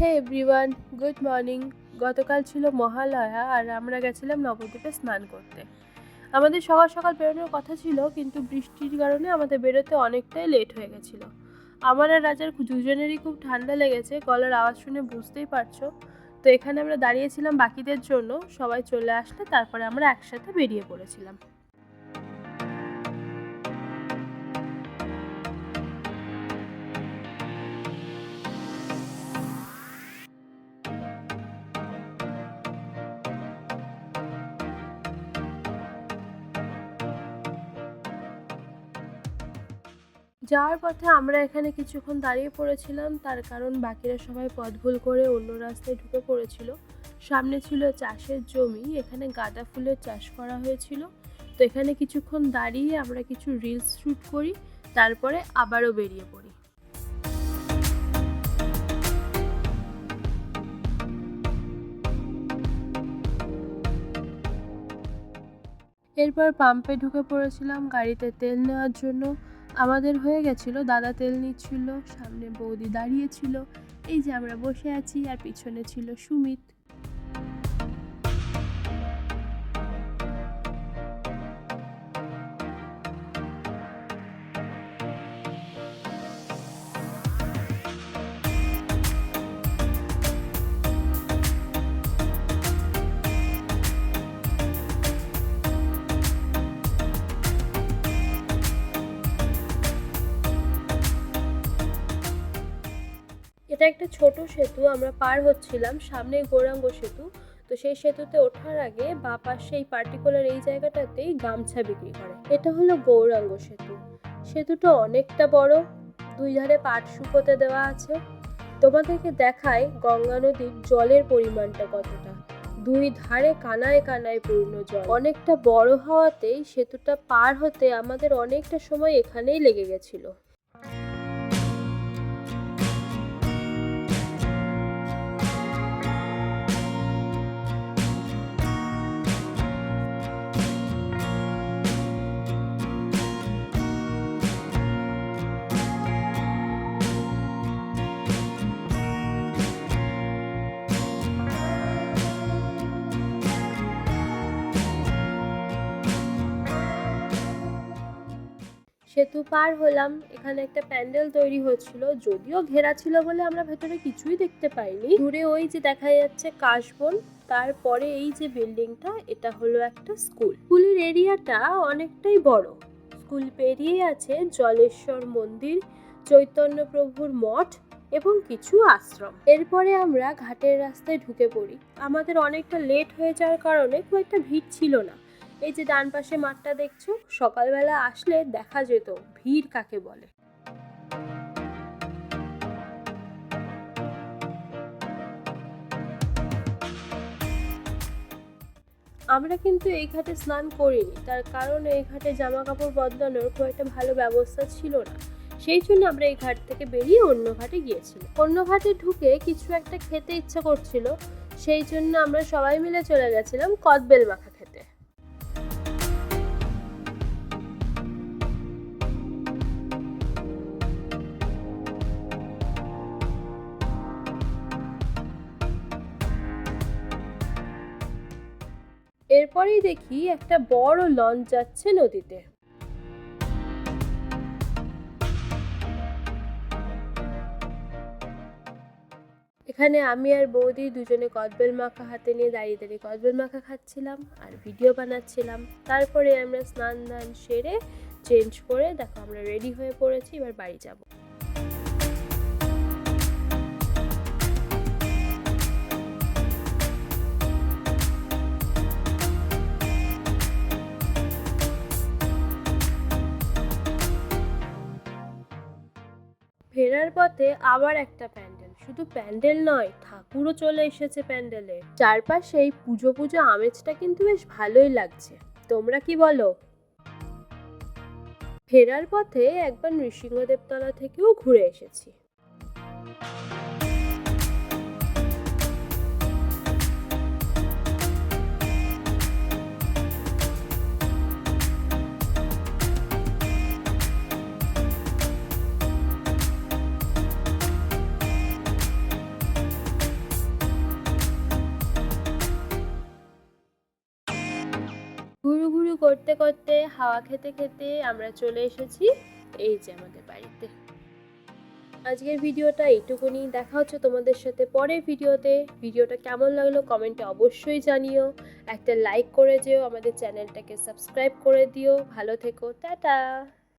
হে everyone good morning গতকাল ছিল মহালয়া আর আমরা গেছিলাম নবদ্বীপে স্নান করতে। আমাদের সকাল সকাল বেরোনোর কথা ছিল, কিন্তু বৃষ্টির কারণে আমাদের বেরোতে অনেকটাই লেট হয়ে গেছিল। আমার আর রাজার দুজনেরই খুব ঠান্ডা লেগেছে, গলার আওয়াজ শুনে বুঝতেই পারছ। তো এখানে আমরা দাঁড়িয়েছিলাম বাকিদের জন্য, সবাই চলে আসলে তারপরে আমরা একসাথে বেরিয়ে পড়েছিলাম। যাওয়ার পথে আমরা এখানে কিছুক্ষণ দাঁড়িয়ে পড়েছিলাম, তার কারণ বাকিরা সবাই পথ ভুল করে অন্য রাস্তায় ঢুকে পড়েছিল। সামনে ছিল চাষের জমি, এখানে গাঁদা ফুলের চাষ করা হয়েছিল। তো এখানে কিছুক্ষণ দাঁড়িয়ে আমরা কিছু রিলস শ্যুট করি, তারপরে আবারও বেরিয়ে পড়ি। এরপর পাম্পে ঢুকে পড়েছিলাম গাড়িতে তেল নেওয়ার জন্য। আমাদের হয়ে গেছিল, দাদা তেল নিচ্ছিল, সামনে বৌদি দাঁড়িয়েছিল এই যে আমরা বসে আছি আর পিছনে ছিল সুমিত। এটা একটা ছোট সেতু, আমরা পার হচ্ছিলাম সামনে গৌরাঙ্গ সেতু। তো সেই সেতুতে ওঠার আগে বা পাশে এই পার্টিকুলার এই জায়গাটাতেই গামছা বিক্রি করে। এটা হলো গৌরাঙ্গ সেতু। সেতুটা অনেকটা বড়, দুই ধারে পাট শুকোতে দেওয়া আছে। তোমাদেরকে দেখায় গঙ্গা নদীর জলের পরিমাণটা কতটা। দুই ধারে কানায় কানায় পূর্ণ জল। অনেকটা বড় হওয়াতেই সেতুটা পার হতে আমাদের অনেকটা সময় এখানেই লেগে গেছিল। সেতু পার হলাম, এখানে একটা প্যান্ডেল তৈরি হচ্ছিল, যদিও ঘেরা ছিল বলে আমরা ভেতরে কিছুই দেখতে পাইনি। দূরে ওই যে দেখা যাচ্ছে কাশবন, তারপরে এই যে বিল্ডিংটা, এটা হলো একটা স্কুল। স্কুলের এরিয়াটা অনেকটাই বড়। স্কুল পেরিয়ে আছে জলেশ্বর মন্দির, চৈতন্য প্রভুর মঠ এবং কিছু আশ্রম। এরপরে আমরা ঘাটের রাস্তায় ঢুকে পড়ি। আমাদের অনেকটা লেট হয়ে যাওয়ার কারণে খুব একটা ভিড় ছিল না। এই যে ডান পাশে মাঠটা দেখছ, সকালবেলা আসলে দেখা যেত, ভিড় কাকে বলে। আমরা কিন্তু এই ঘাটে স্নান করিনি, তার কারণ এই ঘাটে জামা কাপড় বদলানোর খুব একটা ভালো ব্যবস্থা ছিল না। সেই জন্য আমরা এই ঘাট থেকে বেরিয়ে অন্য ঘাটে গিয়েছিলাম। অন্য ঘাটে ঢুকে কিছু একটা খেতে ইচ্ছা করছিল, সেই জন্য আমরা সবাই মিলে চলে গেছিলাম কদবেল মাখা এরপরেই দেখি একটা বড় লঞ্চ যাচ্ছে নদীতে। এখানে আমি আর বৌদি দুজনে কদবেল মাখা হাতে নিয়ে দাঁড়িয়ে দাঁড়িয়ে কদবেল মাখা খাচ্ছিলাম আর ভিডিও বানাচ্ছিলাম। তারপরে আমরা স্নান দান সেরে চেঞ্জ করে, দেখো আমরা রেডি হয়ে পড়েছি, এবার বাড়ি যাব। ফেরার পথে আবার একটা প্যান্ডেল। শুধু প্যান্ডেল নয়, ঠাকুরও চলে এসেছে প্যান্ডেলে। চারপাশে এই পুজো পুজো আমেজটা কিন্তু বেশ ভালোই লাগছে। তোমরা কি বলো? ফেরার পথে একবার নৃসিংহদেবতলা থেকেও ঘুরে এসেছি। ঘুরু ঘুরু করতে করতে, হাওয়া খেতে খেতে আমরা চলে এসেছি এই যে আমাদের বাড়িতে। আজকের ভিডিওটা এইটুকুনি দেখা হচ্ছে তোমাদের সাথে পরের ভিডিওতে। ভিডিওটা কেমন লাগল কমেন্টে অবশ্যই জানিও। একটা লাইক করে যেও। আমাদের চ্যানেলটাকে সাবস্ক্রাইব করে দিও। ভালো থেকো। টাটা!